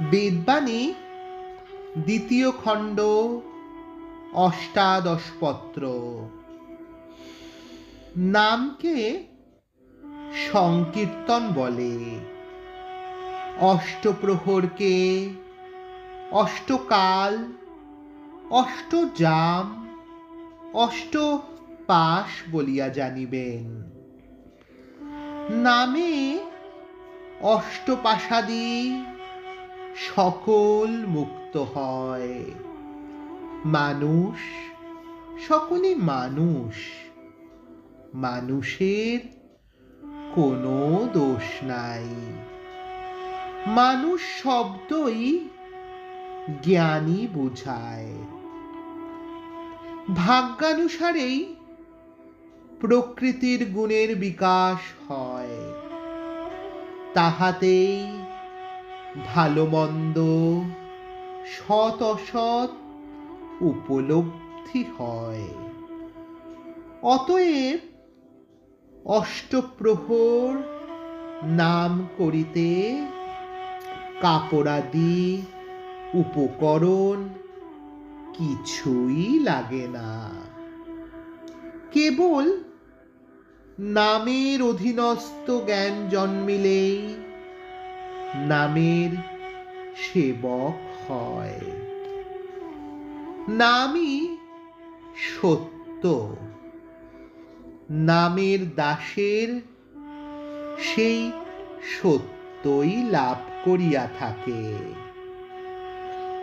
বেদবাণী দ্বিতীয় খণ্ড অষ্টাদশ পত্র নামকে সংকীর্তন বলে। অষ্টপ্রহরকে অষ্টকাল, অষ্টজাম অষ্ট পাশ বলিয়া জানিবেন। নামে অষ্টপাশাদি সকল মুক্ত হয়। মানুষ, সকলে মানুষ। মানুষের কোনো দোষ নাই। মানুষ শব্দই জ্ঞানী বুঝায়। ভাগ্যানুসারেই প্রকৃতির গুণের বিকাশ হয়। তাহাতেই ভালো মন্দ, সৎ অসৎ উপলব্ধি হয়। অতএব অষ্টপ্রহর নাম করিতে কাপড়াদি, উপকরণ কিছুই লাগে না। কেবল নামের অধীনস্থ জ্ঞান জন্মিলেই নামের সেবক হয়। নামই সত্য। নামের দাসের সেই সত্যই লাভ করিয়া থাকে।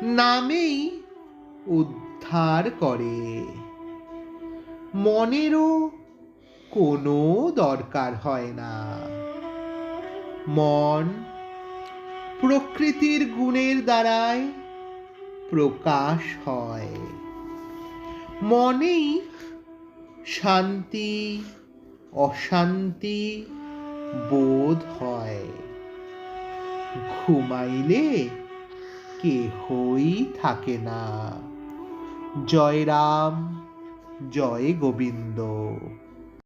নামেই উদ্ধার করে। মনেরও কোনো দরকার হয় না। মন প্রকৃতির গুণের দ্বারায় প্রকাশ হয়। মনেই শান্তি, অশান্তি বোধ হয়। ঘুমাইলে কেহই থাকে না। জয় রাম জয় গোবিন্দ।